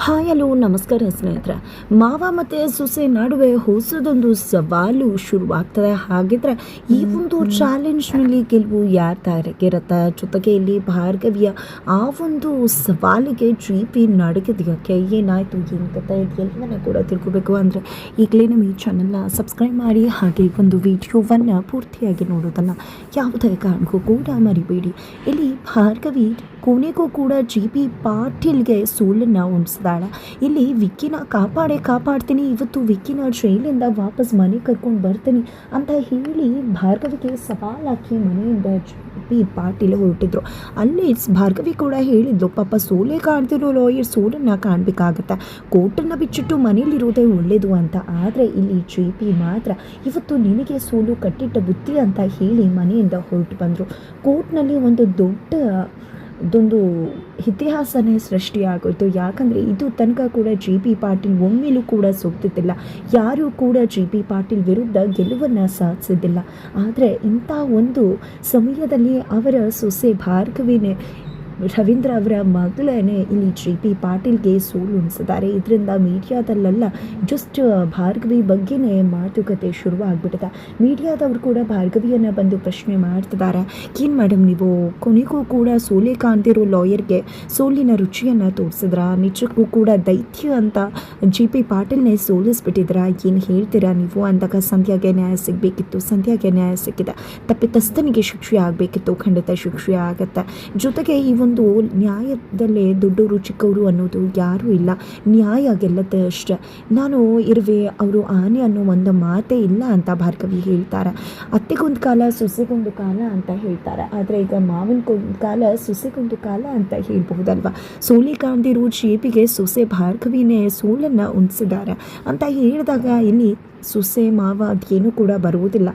Hi hello ನಮಸ್ಕಾರ ಸ್ನೇಹಿತರೆ. ಮಾವ ಮತ್ತು ಸೊಸೆ ನಡುವೆ ಹೊಸದೊಂದು ಸವಾಲು ಶುರುವಾಗ್ತದೆ. ಹಾಗಿದ್ರೆ ಈ ಒಂದು ಚಾಲೆಂಜ್ನಲ್ಲಿ ಗೆಲುವು ಯಾರ ತಾರಗಿರತ್ತೆ ಜೊತೆಗೆ ಇಲ್ಲಿ ಭಾರ್ಗವಿಯ ಆ ಒಂದು ಸವಾಲಿಗೆ ಜಿ ಪಿ ನಡಗಿದಕ್ಕೆ ಏನಾಯಿತು? ಏನು ಕತೆ ಎಲ್ಲವನ್ನ ಕೂಡ ತಿಳ್ಕೊಬೇಕು ಅಂದರೆ ಈಗಲೇ ನಮ್ಮ ಈ ಚಾನಲ್ನ ಸಬ್ಸ್ಕ್ರೈಬ್ ಮಾಡಿ ಹಾಗೆ ಒಂದು ವಿಡಿಯೋವನ್ನು ಪೂರ್ತಿಯಾಗಿ ನೋಡೋದನ್ನು ಯಾವುದೇ ಕಾರಣಕ್ಕೂ ಕೂಡ ಮರಿಬೇಡಿ. ಇಲ್ಲಿ ಭಾರ್ಗವಿ ಕೊನೆಗೂ ಕೂಡ ಜಿ ಪಿ ಪಾಟೀಲ್ಗೆ ಸೋಲನ್ನು ಉಣಿಸಿದಾಳೆ ಇಲ್ಲಿ ವಿಕ್ಕಿನ ಕಾಪಾಡೇ ಕಾಪಾಡ್ತೀನಿ, ಇವತ್ತು ವಿಕ್ಕಿನ ಜೈಲಿಂದ ವಾಪಸ್ ಮನೆ ಕರ್ಕೊಂಡು ಬರ್ತೀನಿ ಅಂತ ಹೇಳಿ ಭಾರ್ಗವಿಗೆ ಸವಾಲ್ ಹಾಕಿ ಮನೆಯಿಂದ ಪಿ ಪಾಟೀಲ್ ಹೊರಟಿದ್ರು. ಅಲ್ಲಿ ಭಾರ್ಗವಿ ಕೂಡ ಹೇಳಿದ್ಲು, ಪಾಪ ಸೋಲೆ ಕಾಣ್ತಿರೋ ಲಾಯರ್ ಸೋಲನ್ನು ಕಾಣಬೇಕಾಗತ್ತೆ. ಕೋರ್ಟನ್ನು ಬಿಚ್ಚಿಟ್ಟು ಮನೇಲಿರೋದೇ ಒಳ್ಳೆಯದು ಅಂತ. ಆದರೆ ಇಲ್ಲಿ ಜೆ ಪಿ ಮಾತ್ರ ಇವತ್ತು ನಿನಗೆ ಸೋಲು ಕಟ್ಟಿಟ್ಟ ಬುತ್ತಿ ಅಂತ ಹೇಳಿ ಮನೆಯಿಂದ ಹೊರಟು ಬಂದರು. ಕೋರ್ಟ್ನಲ್ಲಿ ಒಂದು ದೊಡ್ಡ ಇದೊಂದು ಇತಿಹಾಸನೇ ಸೃಷ್ಟಿಯಾಗೋಯಿತು. ಯಾಕಂದರೆ ಇದು ತನಕ ಕೂಡ ಜಿ ಪಿ ಪಾಟೀಲ್ ಒಮ್ಮೆಲೂ ಕೂಡ ಸೋಗ್ತಿದ್ದಿಲ್ಲ. ಯಾರೂ ಕೂಡ ಜಿ ಪಿ ಪಾಟೀಲ್ ವಿರುದ್ಧ ಗೆಲುವನ್ನು ಸಾಧಿಸಿದ್ದಿಲ್ಲ. ಆದರೆ ಇಂಥ ಒಂದು ಸಮಯದಲ್ಲಿ ಅವರ ಸೊಸೆ ಭಾರ್ಗವಿನೇ ರವೀಂದ್ರ ಅವರ ಇಲ್ಲಿ ಜಿ ಪಿ ಪಾಟೀಲ್ಗೆ ಸೋಲು ಉಣಿಸಿದ್ದಾರೆ ಇದರಿಂದ ಮೀಡಿಯಾದಲ್ಲೆಲ್ಲ ಜಸ್ಟ್ ಭಾರ್ಗವಿ ಬಗ್ಗೆನೇ ಮಾತುಕತೆ ಶುರುವಾಗ್ಬಿಟ್ಟಿದೆ. ಮೀಡಿಯಾದವರು ಕೂಡ ಭಾರ್ಗವಿಯನ್ನು ಬಂದು ಪ್ರಶ್ನೆ ಮಾಡ್ತಿದ್ದಾರೆ. ಏನು ಮೇಡಮ್ ನೀವು? ಕೊನೆಗೂ ಕೂಡ ಸೋಲೆ ಕಾಣ್ತಿರೋ ಲಾಯರ್ಗೆ ಸೋಲಿನ ರುಚಿಯನ್ನು ತೋರಿಸಿದ್ರ? ನಿಜಕ್ಕೂ ಕೂಡ ದೈತ್ಯ ಅಂತ ಜಿ ಪಿ ಪಾಟೀಲ್ನೇ ಸೋಲಿಸ್ಬಿಟ್ಟಿದ್ರ? ಏನು ಹೇಳ್ತೀರಾ ನೀವು? ಅಂದಾಗ ಸಂಧ್ಯಾಗೆ ನ್ಯಾಯ ಸಿಗಬೇಕಿತ್ತು. ಸಂಧ್ಯಾಗೆ ನ್ಯಾಯ ಸಿಕ್ಕಿದೆ. ತಪ್ಪಿತಸ್ಥನಿಗೆ ಶಿಕ್ಷೆ ಆಗಬೇಕಿತ್ತು. ಖಂಡಿತ ಶಿಕ್ಷೆ ಆಗುತ್ತೆ. ಜೊತೆಗೆ ಈ ಒಂದು ನ್ಯಾಯದಲ್ಲೇ ದೊಡ್ಡವರು ಚಿಕ್ಕವರು ಅನ್ನೋದು ಯಾರೂ ಇಲ್ಲ. ನ್ಯಾಯ ಗೆಲ್ಲತ್ತೆ ಅಷ್ಟೆ. ನಾನು ಇರುವೆ ಅವರು ಆನೆ ಅನ್ನೋ ಒಂದು ಮಾತೇ ಇಲ್ಲ ಅಂತ ಭಾರ್ಗವಿ ಹೇಳ್ತಾರೆ. ಅತ್ತೆಗೊಂದು ಕಾಲ ಸೊಸೆಗೊಂದು ಕಾಲ ಅಂತ ಹೇಳ್ತಾರೆ. ಆದರೆ ಈಗ ಮಾವನಗೊಂದು ಕಾಲ ಸೊಸೆಗೊಂದು ಕಾಲ ಅಂತ ಹೇಳ್ಬಹುದಲ್ವಾ? ಸೋಲಿ ಕಾಣ್ದಿರೋ ಜೇಪಿಗೆ ಸೊಸೆ ಭಾರ್ಗವಿನೇ ಸೋಲನ್ನು ಉಣಿಸಿದ್ದಾರೆ ಅಂತ ಹೇಳಿದಾಗ ಇಲ್ಲಿ ಸೊಸೆ ಮಾವ ಅದೇನೂ ಕೂಡ ಬರುವುದಿಲ್ಲ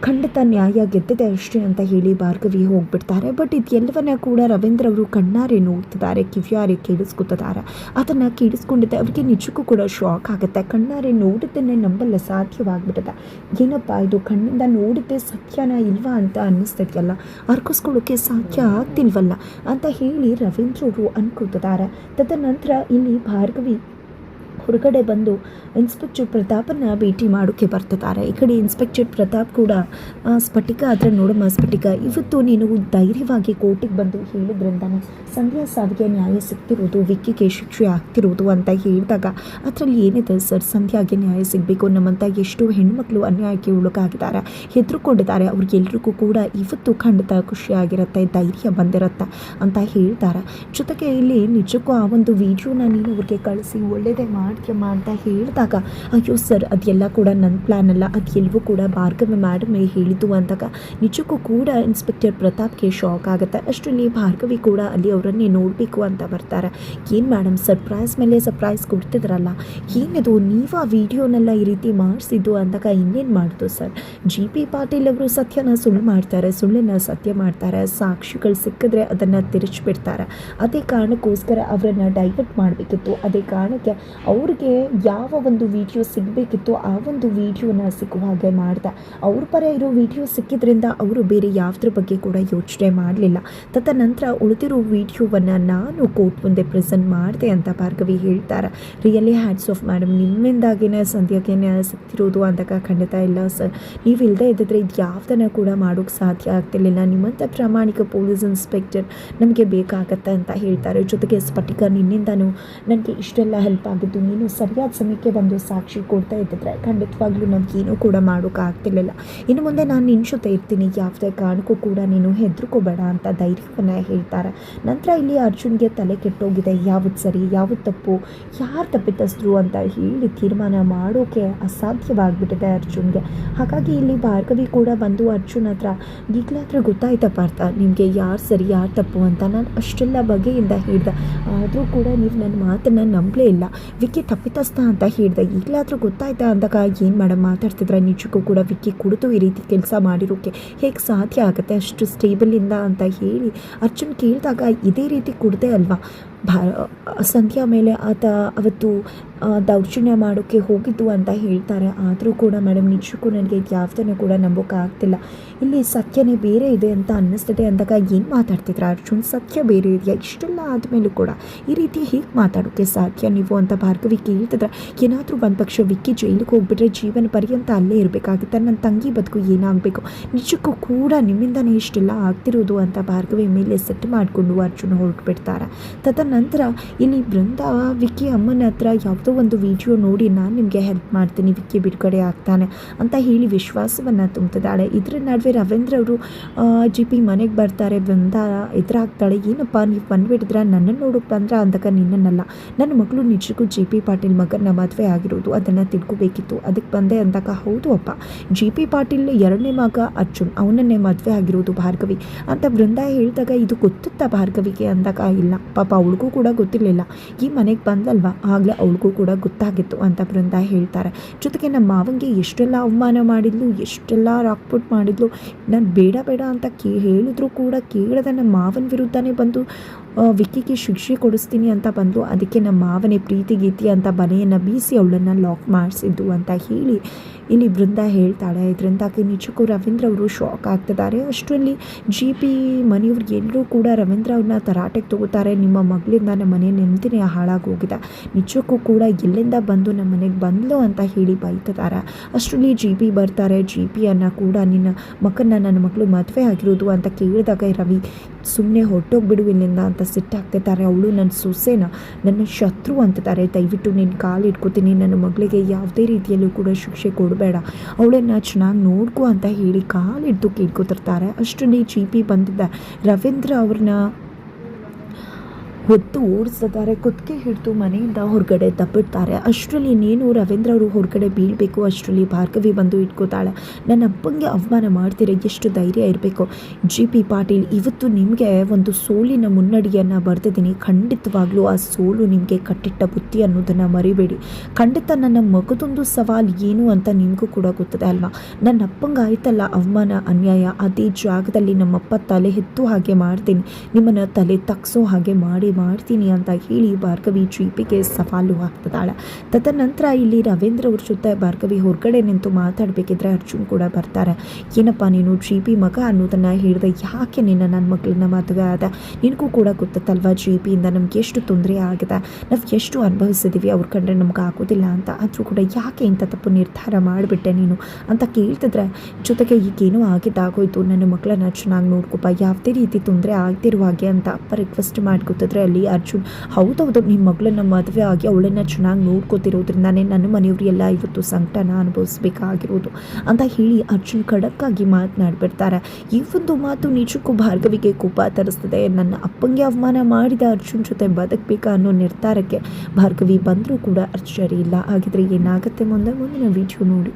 ಖಂಡಿತ ನ್ಯಾಯ ಗೆದ್ದಿದೆ ಅಷ್ಟೇ ಅಂತ ಹೇಳಿ ಭಾರ್ಗವಿ ಹೋಗ್ಬಿಡ್ತಾರೆ. ಬಟ್ ಇದೆಲ್ಲವನ್ನ ಕೂಡ ರವೀಂದ್ರ ಅವರು ಕಣ್ಣಾರೆ ನೋಡ್ತಿದ್ದಾರೆ, ಕಿವ್ಯಾರೆ ಕೇಳಿಸ್ಕೊತಿದ್ದಾರೆ. ಅದನ್ನು ಕೇಳಿಸ್ಕೊಂಡಿದ್ದೆ, ಅವರಿಗೆ ನಿಜಕ್ಕೂ ಕೂಡ ಶಾಕ್ ಆಗುತ್ತೆ. ಕಣ್ಣಾರೆ ನೋಡಿದ್ದನ್ನೇ ನಂಬಲ್ಲ, ಸಾಧ್ಯವಾಗ್ಬಿಟ್ಟಿದೆ. ಏನಪ್ಪ ಇದು, ಕಣ್ಣಿಂದ ನೋಡಿದ್ದೆ ಸತ್ಯನ ಇಲ್ವಾ ಅಂತ ಅನ್ನಿಸ್ತದೆಯಲ್ಲ? ಅರ್ಕಿಸ್ಕೊಳ್ಳೋಕ್ಕೆ ಸಾಧ್ಯ ಆಗ್ತಿಲ್ವಲ್ಲ? ಅಂತ ಹೇಳಿ ರವೀಂದ್ರ ಅವರು ಅನ್ಕೋತಿದ್ದಾರೆ. ತದನಂತರ ಇಲ್ಲಿ ಭಾರ್ಗವಿ ಹೊರಗಡೆ ಬಂದು ಇನ್ಸ್ಪೆಕ್ಟರ್ ಪ್ರತಾಪನ್ನ ಭೇಟಿ ಮಾಡೋಕ್ಕೆ ಬರ್ತಿದ್ದಾರೆ. ಈ ಕಡೆ ಇನ್ಸ್ಪೆಕ್ಟರ್ ಪ್ರತಾಪ್ ಕೂಡ ಸ್ಫಟಿಕ ಆದರೆ ನೋಡಮ್ಮ ಸ್ಫಟಿಕ, ಇವತ್ತು ನೀನು ಧೈರ್ಯವಾಗಿ ಕೋರ್ಟಿಗೆ ಬಂದು ಹೇಳಿದ್ರಿಂದಾನೆ ಸಂಧ್ಯಾ ಸಾವಿಗೆ ನ್ಯಾಯ ಸಿಗ್ತಿರೋದು, ವಿಕ್ಕಿಗೆ ಶಿಕ್ಷೆ ಆಗ್ತಿರೋದು ಅಂತ ಹೇಳಿದಾಗ ಅದರಲ್ಲಿ ಏನಿದೆ ಸರ್? ಸಂಧ್ಯಾಗೆ ನ್ಯಾಯ ಸಿಗಬೇಕು ನಮ್ಮಂಥ ಎಷ್ಟು ಹೆಣ್ಮಕ್ಳು ಅನ್ಯಾಯಕ್ಕೆ ಒಳಗಾಗಿದ್ದಾರೆ. ಹೆದರ್ಕೊಂಡಿದ್ದಾರೆ. ಅವ್ರಿಗೆಲ್ರಿಗೂ ಕೂಡ ಇವತ್ತು ಖಂಡಿತ ಖುಷಿಯಾಗಿರುತ್ತೆ ಧೈರ್ಯ ಬಂದಿರುತ್ತೆ ಅಂತ ಹೇಳ್ತಾರೆ. ಜೊತೆಗೆ ಇಲ್ಲಿ ನಿಜಕ್ಕೂ ಆ ಒಂದು ವಿಡಿಯೋನ ನೀನು ಅವ್ರಿಗೆ ಕಳಿಸಿ, ಒಳ್ಳೇದೇ ಮಾಡ್ತೀಯಮ್ಮ ಅಂತ ಹೇಳಿದಾಗ, ಅಯ್ಯೋ ಸರ್, ಅದೆಲ್ಲ ಕೂಡ ನನ್ನ ಪ್ಲ್ಯಾನ್ ಅಲ್ಲ. ಅದು ಎಲ್ಲವೂ ಕೂಡ ಭಾರ್ಗವ ಮ್ಯಾಡಮ್ ಹೇಳಿದ್ದು ಅಂದಾಗ ನಿಜಕ್ಕೂ ಕೂಡ ಇನ್ಸ್ಪೆಕ್ಟರ್ ಪ್ರತಾಪ್ಗೆ ಶಾಕ್ ಆಗುತ್ತೆ. ಅಷ್ಟರಲ್ಲಿ ಭಾರ್ಗವಿ ಕೂಡ ಅಲ್ಲಿ ಅವರನ್ನೇ ನೋಡಬೇಕು ಅಂತ ಬರ್ತಾರೆ. ಏನು ಮೇಡಮ್ ಸರ್ಪ್ರೈಸ್ ಮೇಲೆ ಸರ್ಪ್ರೈಸ್ ಕೊಡ್ತಿದ್ರಲ್ಲ? ಏನಿದು, ನೀವು ಆ ವಿಡಿಯೋನೆಲ್ಲ ಈ ರೀತಿ ಮಾಡಿಸಿದ್ದು ಅಂದಾಗ ಇನ್ನೇನು ಮಾಡ್ತು ಸರ್? ಜಿ ಪಿ ಪಾಟೀಲ್ ಅವರು ಸತ್ಯನ ಸುಳ್ಳು ಮಾಡ್ತಾರೆ, ಸುಳ್ಳನ್ನು ಸತ್ಯ ಮಾಡ್ತಾರೆ. ಸಾಕ್ಷಿಗಳು ಸಿಕ್ಕಿದ್ರೆ ಅದನ್ನು ತಿರುಚಿಬಿಡ್ತಾರೆ. ಅದೇ ಕಾರಣಕ್ಕೋಸ್ಕರ ಅವರನ್ನು ಡೈವರ್ಟ್ ಮಾಡಬೇಕಿತ್ತು. ಅದೇ ಕಾರಣಕ್ಕೆ ಅವ್ರಿಗೆ ಯಾವ ಒಂದು ವಿಡಿಯೋ ಸಿಗಬೇಕಿತ್ತು, ಆ ಒಂದು ವಿಡಿಯೋನ ಸಿಕ್ಕುವ ಹಾಗೆ ಮಾಡ್ದೆ ಅವ್ರ ಪರ ಇರೋ ವಿಡಿಯೋ ಸಿಕ್ಕಿದ್ರಿಂದ ಅವರು ಬೇರೆ ಯಾವುದ್ರ ಬಗ್ಗೆ ಕೂಡ ಯೋಚನೆ ಮಾಡಲಿಲ್ಲ. ತದನಂತರ ಉಳಿದಿರೋ ವಿಡಿಯೋವನ್ನು ನಾನು ಕೋರ್ಟ್ ಮುಂದೆ ಪ್ರೆಸೆಂಟ್ ಮಾಡಿದೆ ಅಂತ ಭಾರ್ಗವಿ ಹೇಳ್ತಾರೆ. ರಿಯಲಿ ಹ್ಯಾಟ್ಸ್ ಆಫ್ ಮೇಡಮ್ ನಿಮ್ಮಿಂದಾಗಿನೇ ಸಂಧ್ಯಾಗೆ ಸಿಕ್ತಿರೋದು ಸಿಗ್ತಿರೋದು ಅಂದಾಗ ಖಂಡಿತ ಇಲ್ಲ ಸರ್ ನೀವು ಇಲ್ಲದೆ ಇದ್ದಿದ್ರೆ ಇದು ಯಾವುದನ್ನು ಕೂಡ ಮಾಡೋಕ್ಕೆ ಸಾಧ್ಯ ಆಗ್ತಿರ್ಲಿಲ್ಲ. ನಿಮ್ಮಂಥ ಪ್ರಾಮಾಣಿಕ ಪೊಲೀಸ್ ಇನ್ಸ್ಪೆಕ್ಟರ್ ನಮಗೆ ಬೇಕಾಗತ್ತೆ? ಅಂತ ಹೇಳ್ತಾರೆ. ಜೊತೆಗೆ ಸ್ಫಟಿಕ ನಿನ್ನಿಂದನೂ ನನಗೆ ಇಷ್ಟೆಲ್ಲ ಹೆಲ್ಪ್ ಆಗಿದ್ದು ನೀನು ಸರಿಯಾದ ಸಮಯಕ್ಕೆ ಬಂದು ಸಾಕ್ಷಿ ಕೊಡ್ತಾ ಇದ್ದಿದ್ರೆ ಖಂಡಿತವಾಗ್ಲೂ ನನಗೇನು ಕೂಡ ಮಾಡೋಕೆ ಆಗ್ತಿರ್ಲಿಲ್ಲ. ಇನ್ನು ಮುಂದೆ ನಾನು ನಿನ್ನ ಜೊತೆ ಇರ್ತೀನಿ. ಯಾವುದೇ ಕಾರಣಕ್ಕೂ ಕೂಡ ನೀನು ಹೆದರ್ಕೋಬೇಡ ಅಂತ ಧೈರ್ಯವನ್ನು ಹೇಳ್ತಾರೆ. ನಂತರ ಇಲ್ಲಿ ಅರ್ಜುನ್ಗೆ ತಲೆ ಕೆಟ್ಟೋಗಿದೆ. ಯಾವುದು ಸರಿ ಯಾವುದು ತಪ್ಪು, ಯಾರು ತಪ್ಪಿತಸ್ಥರು ಅಂತ ಹೇಳಿ ತೀರ್ಮಾನ ಮಾಡೋಕೆ ಅಸಾಧ್ಯವಾಗಿಬಿಟ್ಟಿದೆ ಅರ್ಜುನ್ಗೆ. ಹಾಗಾಗಿ ಇಲ್ಲಿ ಭಾರ್ಗವಿ ಕೂಡ ಬಂದು ಅರ್ಜುನ್ ಹತ್ರ ಈಗಲಾದ್ರೆ ಗೊತ್ತಾಯ್ತಪ್ಪ ಅರ್ಥ ನಿಮಗೆ ಯಾರು ಸರಿ, ಯಾರು ತಪ್ಪು ಅಂತ ನಾನು ಅಷ್ಟೆಲ್ಲ ಬಗೆಯಿಂದ ಹೇಳಿದೆ. ಆದರೂ ಕೂಡ ನೀವು ನನ್ನ ಮಾತನ್ನು ನಂಬಲೇ ಇಲ್ಲ. ವಿಕ್ಕಿ ತಪ್ಪಿತಸ್ಥ ಅಂತ ಹೇಳಿದೆ. ಈಗಲಾದರೂ ಗೊತ್ತಾಯ್ತಾ ಅಂದಾಗ ಏನು ಮೇಡಮ್ ಮಾತಾಡ್ತಿದ್ರೆ? ನಿಜಕ್ಕೂ ಕೂಡ ವಿಕ್ಕಿ ಕುಡಿದು ಈ ರೀತಿ ಕೆಲಸ ಮಾಡಿರೋಕ್ಕೆ ಹೇಗೆ ಸಾಧ್ಯ ಆಗುತ್ತೆ? ಅಷ್ಟು ಸ್ಟೇಬಲಿಂದ ಅಂತ ಹೇಳಿ ಅರ್ಜುನ್ ಕೇಳಿದಾಗ ಇದೇ ರೀತಿ ಕುಡ್ದೆ ಅಲ್ವಾ? ಭಾ ಸಂಧ್ಯಾ ಮೇಲೆ ಆತ ಅವತ್ತು ದೌರ್ಜನ್ಯ ಮಾಡೋಕ್ಕೆ ಹೋಗಿದ್ದು ಅಂತ ಹೇಳ್ತಾರೆ. ಆದರೂ ಕೂಡ ಮೇಡಮ್ ನಿಜಕ್ಕೂ ನನಗೆ ಇದು ಕೂಡ ನಂಬೋಕ್ಕಾಗ್ತಿಲ್ಲ ಇಲ್ಲಿ ಸತ್ಯನೇ ಬೇರೆ ಇದೆ ಅಂತ ಅನ್ನಿಸ್ತದೆ ಅಂದಾಗ ಏನು ಮಾತಾಡ್ತಿದ್ರೆ ಅರ್ಜುನ್? ಸತ್ಯ ಬೇರೆ ಇದೆಯಾ ಇಷ್ಟೆಲ್ಲ ಆದಮೇಲೂ ಕೂಡ ಈ ರೀತಿ ಹೇಗೆ ಮಾತಾಡೋಕ್ಕೆ ಸಾಧ್ಯ ನೀವು ಅಂತ ಭಾರ್ಗವಿ ಕೇಳ್ತಿದ್ರೆ. ಏನಾದರೂ ಒಂದು ಪಕ್ಷ ವಿಕ್ಕಿ ಜೈಲಿಗೆ ಹೋಗ್ಬಿಟ್ರೆ ಜೀವನ ಪರ್ಯಂತ ಅಲ್ಲೇ ಇರಬೇಕಾಗುತ್ತೆ. ನನ್ನ ತಂಗಿ ಬದುಕು ಏನಾಗಬೇಕು? ನಿಜಕ್ಕೂ ಕೂಡ ನಿಮ್ಮಿಂದನೇ ಇಷ್ಟೆಲ್ಲ ಆಗ್ತಿರೋದು ಅಂತ ಭಾರ್ಗವಿ ಮೇಲೆ ಸೆಟ್ ಮಾಡಿಕೊಂಡು ಅರ್ಜುನ್ ಹೊರಟುಬಿಡ್ತಾರೆ. ತದನಂತರ ಇಲ್ಲಿ ಬೃಂದ ವಿಕ್ಕಿ ಅಮ್ಮನ ಹತ್ರ ಯಾವುದೋ ಒಂದು ವಿಡಿಯೋ ನೋಡಿ ನಾನು ನಿಮಗೆ ಹೆಲ್ಪ್ ಮಾಡ್ತೀನಿ. ವಿಕ್ಕಿ ಬಿಡುಗಡೆ ಆಗ್ತಾನೆ ಅಂತ ಹೇಳಿ ವಿಶ್ವಾಸವನ್ನು ತುಂಬ್ತಿದ್ದಾಳೆ. ಇದರ ನಡುವೆ ರವೀಂದ್ರ ಅವರು ಜಿ ಪಿ ಮನೆಗೆ ಬರ್ತಾರೆ. ಬೃಂದ ಎದುರಾಗ್ತಾಳೆ. ಏನಪ್ಪ, ನೀವು ಬಂದುಬಿಟ್ಟಿದ್ರೆ? ನನ್ನನ್ನು ನೋಡೋಕೆ ಬಂದ್ರೆ ಅಂದಾಗ ನಿನ್ನನ್ನಲ್ಲ. ನನ್ನ ಮಗಳು ನಿಜಕ್ಕೂ ಜಿ ಪಿ ಪಾಟೀಲ್ ಮಗನ ಮದುವೆ ಆಗಿರೋದು. ಅದನ್ನು ತಿಳ್ಕೊಬೇಕಿತ್ತು. ಅದಕ್ಕೆ ಬಂದೆ ಅಂದಾಗ, ಹೌದು ಅಪ್ಪ. ಜಿ ಪಿ ಪಾಟೀಲ್ ಎರಡನೇ ಮಗ ಅರ್ಜುನ್. ಅವನನ್ನೇ ಮದುವೆ ಆಗಿರೋದು ಭಾರ್ಗವಿ. ಅಂತ ಬೃಂದ ಹೇಳಿದಾಗ, ಇದು ಗೊತ್ತುತ್ತಾ ಭಾರ್ಗವಿಗೆ? ಅಂದಾಗ, ಇಲ್ಲ. ಪಾಪ ಅವಳಿಗೂ ಕೂಡ ಗೊತ್ತಿರಲಿಲ್ಲ. ಈ ಮನೆಗೆ ಬಂದಲ್ವಾ? ಆಗಲೇ ಅವಳಿಗೂ ಕೂಡ ಗೊತ್ತಾಗಿತ್ತು ಅಂತ ಬೃಂದ ಹೇಳ್ತಾರೆ. ಜೊತೆಗೆ ನಮ್ಮ ಮಾವನಿಗೆ ಎಷ್ಟೆಲ್ಲ ಅವಮಾನ ಮಾಡಿದ್ಲು, ಎಷ್ಟೆಲ್ಲ ರಾಕ್ಪುಟ್ ಮಾಡಿದ್ಲು. ನಾನು ಬೇಡ ಬೇಡ ಅಂತ ಕೇ, ಹೇಳಿದ್ರು ಕೂಡ ಕೇಳದ ನಮ್ಮ ಮಾವನ ವಿರುದ್ಧನೇ ಬಂದು ವಿಕ್ಕಿಗೆ ಶಿಕ್ಷೆ ಕೊಡಿಸ್ತೀನಿ ಅಂತ ಬಂದು ಅದಕ್ಕೆ ನಮ್ಮ ಮಾವನೇ ಪ್ರೀತಿ ಗೀತಿ ಅಂತ ಮನೆಯನ್ನು ಬೀಸಿ ಅವಳನ್ನು ಲಾಕ್ ಮಾಡಿಸಿದ್ದು ಅಂತ ಹೇಳಿ ಇಲ್ಲಿ ಬೃಂದ ಹೇಳ್ತಾಳೆ. ಇದರಿಂದಾಗಿ ನಿಜಕ್ಕೂ ರವೀಂದ್ರ ಅವರು ಶಾಕ್ ಆಗ್ತಿದ್ದಾರೆ. ಅಷ್ಟರಲ್ಲಿ ಜಿ ಪಿ ಮನೆಯವ್ರಿಗೆ ಎಲ್ಲರೂ ಕೂಡ ರವೀಂದ್ರ ಅವ್ರನ್ನ ತರಾಟೆಗೆ ತಗೋತಾರೆ. ನಿಮ್ಮ ಮಗಳಿಂದ ನಮ್ಮ ಮನೆ ನೆಮ್ಮದಿನೇ ಹಾಳಾಗೋಗಿದೆ ನಿಜಕ್ಕೂ ಕೂಡ ಎಲ್ಲಿಂದ ಬಂದು ನಮ್ಮ ಮನೆಗೆ ಬಂದ್ಲು ಅಂತ ಹೇಳಿ ಬೈತಿದ್ದಾರೆ. ಅಷ್ಟರಲ್ಲಿ ಜಿ ಪಿ ಬರ್ತಾರೆ. ಜಿ ಪಿಯನ್ನು ಕೂಡ ನಿನ್ನ ಮಕ್ಕನ್ನ ನನ್ನ ಮಗಳು ಮದುವೆ ಆಗಿರೋದು ಅಂತ ಕೇಳಿದಾಗ ರವಿ ಸುಮ್ಮನೆ ಹೊಟ್ಟೋಗ್ಬಿಡು ಇಲ್ಲಿಂದ ಅಂತ ಸಿಟ್ಟಾಗ್ತಿದ್ದಾರೆ. ಅವಳು ನನ್ನ ಸೊಸೆನ, ನನ್ನ ಶತ್ರು ಅಂತಿದ್ದಾರೆ. ದಯವಿಟ್ಟು ಕಾಲು ಇಟ್ಕೋತೀನಿ ನನ್ನ ಮಗಳಿಗೆ ಯಾವುದೇ ರೀತಿಯಲ್ಲೂ ಕೂಡ ಶಿಕ್ಷೆ ಕೊಡಬೇಡ. ಅವಳನ್ನು ಚೆನ್ನಾಗಿ ನೋಡ್ಕೊ ಅಂತ ಹೇಳಿ ಕಾಲಿಟ್ಟು ಕೇಳ್ಕೊತಿರ್ತಾರೆ. ನೀ ಜಿ ಪಿ ಬಂದಿದ್ದ ರವೀಂದ್ರ ಅವ್ರನ್ನ ಹೊತ್ತು ಓಡಿಸಿದ್ದಾರೆ ಕುತ್ತಿಗೆ ಹಿಡಿದು ಮನೆಯಿಂದ ಹೊರಗಡೆ ತಪ್ಪಿಡ್ತಾರೆ. ಅಷ್ಟರಲ್ಲಿ ನೀನು ರವೀಂದ್ರ ಅವರು ಹೊರಗಡೆ ಬೀಳಬೇಕು, ಅಷ್ಟರಲ್ಲಿ ಭಾರ್ಗವಿ ಬಂದು ಇಟ್ಕೋತಾಳೆ. ನನ್ನ ಅಪ್ಪಂಗೆ ಅವಮಾನ ಮಾಡ್ತೀರ, ಎಷ್ಟು ಧೈರ್ಯ ಇರಬೇಕು. ಜಿ ಪಿ ಪಾಟೀಲ್, ಇವತ್ತು ನಿಮಗೆ ಒಂದು ಸೋಲಿನ ಮುನ್ನಡಿಯನ್ನು ಬರ್ತಿದ್ದೀನಿ ಖಂಡಿತವಾಗ್ಲೂ ಆ ಸೋಲು ನಿಮಗೆ ಕಟ್ಟಿಟ್ಟ ಬುತ್ತಿ ಅನ್ನೋದನ್ನು ಮರಿಬೇಡಿ. ಖಂಡಿತ ನನ್ನ ಮಗದೊಂದು ಸವಾಲು ಏನು ಅಂತ ನಿಮಗೂ ಕೂಡ ಗೊತ್ತದೆ ಅಲ್ವಾ? ನನ್ನ ಅಪ್ಪಂಗೆ ಆಯ್ತಲ್ಲ ಅವಮಾನ, ಅನ್ಯಾಯ. ಅದೇ ಜಾಗದಲ್ಲಿ ನಮ್ಮಪ್ಪ ತಲೆ ಎತ್ತು ಹಾಗೆ ಮಾಡ್ತೀನಿ. ನಿಮ್ಮನ್ನು ತಲೆ ತಗ್ಸೋ ಹಾಗೆ ಮಾಡಿ ಮಾಡ್ತೀನಿ ಅಂತ ಹೇಳಿ ಭಾರ್ಗವಿ ಜೀಪಿಗೆ ಸವಾಲು ಹಾಕ್ತಿದ್ದಾಳೆ. ತದನಂತರ ಇಲ್ಲಿ ರವೀಂದ್ರ ಅವ್ರ ಜೊತೆ ಭಾರ್ಗವಿ ಹೊರಗಡೆ ನಿಂತು ಮಾತಾಡಬೇಕಿದ್ರೆ ಅರ್ಜುನ್ ಕೂಡ ಬರ್ತಾರೆ. ಏನಪ್ಪ ನೀನು ಜಿ ಪಿ ಮಗ ಅನ್ನೋದನ್ನು ಹೇಳಿದೆ, ಯಾಕೆ ನಿನ್ನ ನನ್ನ ಮಗಳನ್ನ ಮದುವೆ ಆದ? ನಿನಗೂ ಕೂಡ ಗೊತ್ತಲ್ವಾ ಜಿ ಪಿಯಿಂದ ನಮ್ಗೆ ಎಷ್ಟು ತೊಂದರೆ ಆಗಿದೆ? ನಾವು ಎಷ್ಟು ಅನುಭವಿಸಿದ್ದೀವಿ ಅವ್ರ ಕಂಡ್ರೆ ನಮ್ಗೆ ಆಗೋದಿಲ್ಲ ಅಂತ. ಆದರೂ ಕೂಡ ಯಾಕೆ ಇಂಥ ತಪ್ಪು ನಿರ್ಧಾರ ಮಾಡಿಬಿಟ್ಟೆ ನೀನು? ಅಂತ ಕೇಳ್ತಿದ್ರೆ, ಜೊತೆಗೆ ಈಗೇನೋ ಆಗಿದ್ದಾಗೋಯ್ತು ನನ್ನ ಮಕ್ಕಳನ್ನ ಚೆನ್ನಾಗಿ ನೋಡ್ಕೊಪ್ಪ, ಯಾವುದೇ ರೀತಿ ತೊಂದರೆ ಆಗ್ತಿರುವ ಹಾಗೆ ಅಂತ ಅಪ್ಪ ರಿಕ್ವೆಸ್ಟ್ ಮಾಡ್ಕೊತಿದ್ರೆ ಅಲ್ಲಿ ಅರ್ಜುನ್ ಹೌದೌದು ನಿಮ್ಮ ಮಗಳನ್ನ ಮದುವೆ ಆಗಿ ಅವಳನ್ನ ಚೆನ್ನಾಗಿ ನೋಡ್ಕೋತಿರೋದ್ರಿಂದಾನೇ ನನ್ನ ಮನೆಯವರು ಎಲ್ಲ ಇವತ್ತು ಸಂಕಟನ ಅನುಭವಿಸ್ಬೇಕಾಗಿರೋದು ಅಂತ ಹೇಳಿ ಅರ್ಜುನ್ ಖಡಕ್ಕಾಗಿ ಮಾತನಾಡ್ಬಿಡ್ತಾರೆ. ಈ ಒಂದು ಮಾತು ನಿಜಕ್ಕೂ ಭಾರ್ಗವಿಗೆ ಕೋಪ ತರಿಸ್ತದೆ. ನನ್ನ ಅಪ್ಪಂಗೆ ಅವಮಾನ ಮಾಡಿದ ಅರ್ಜುನ್ ಜೊತೆ ಬದುಕಬೇಕಾ ಅನ್ನೋ ನಿರ್ಧಾರಕ್ಕೆ ಭಾರ್ಗವಿ ಬಂದರೂ ಕೂಡ ಅಚ್ಚರಿ ಇಲ್ಲ. ಹಾಗಿದ್ರೆ ಏನಾಗುತ್ತೆ ಮುಂದೆ? ಮುಂದಿನ ವಿಡಿಯೋ ನೋಡಿ.